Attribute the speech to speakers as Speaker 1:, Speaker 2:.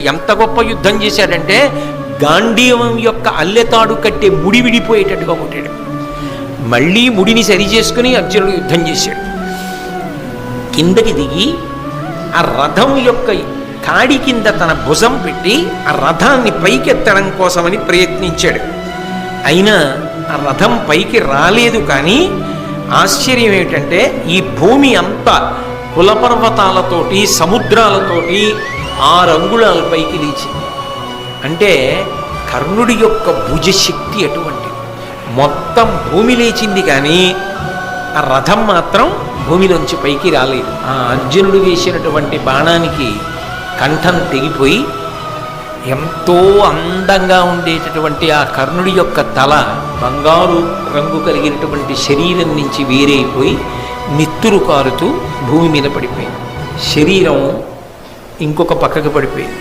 Speaker 1: ఎంత గొప్ప యుద్ధం చేశాడంటే గాంధీవం యొక్క అల్లెతాడు కట్టే ముడి విడిపోయేటట్టుగా కొట్టాడు. మళ్ళీ ముడిని సరి చేసుకుని అర్జునుడు యుద్ధం చేశాడు. కిందకి దిగి ఆ రథం యొక్క కాడి కింద తన భుజం పెట్టి ఆ రథాన్ని పైకెత్తడం కోసమని ప్రయత్నించాడు. అయినా ఆ రథం పైకి రాలేదు కానీ ఆశ్చర్యం ఏమిటంటే ఈ భూమి అంతా కులపర్వతాలతోటి సముద్రాలతోటి ఆరు అంగుళాల పైకి లేచింది అంటే కర్ణుడి యొక్క భుజశక్తి అటువంటిది. మొత్తం భూమి లేచింది కానీ ఆ రథం మాత్రం భూమిలోంచి పైకి రాలేదు. ఆ అర్జునుడు వేసినటువంటి బాణానికి కంఠం తెగిపోయి ఎంతో అందంగా ఉండేటటువంటి ఆ కర్ణుడి యొక్క తల బంగారు రంగు కలిగినటువంటి శరీరం నుంచి వేరైపోయి నిత్తురు కారుతూ భూమి మీద పడిపోయింది. శరీరం ఇంకొక పక్కకు పడిపోయింది.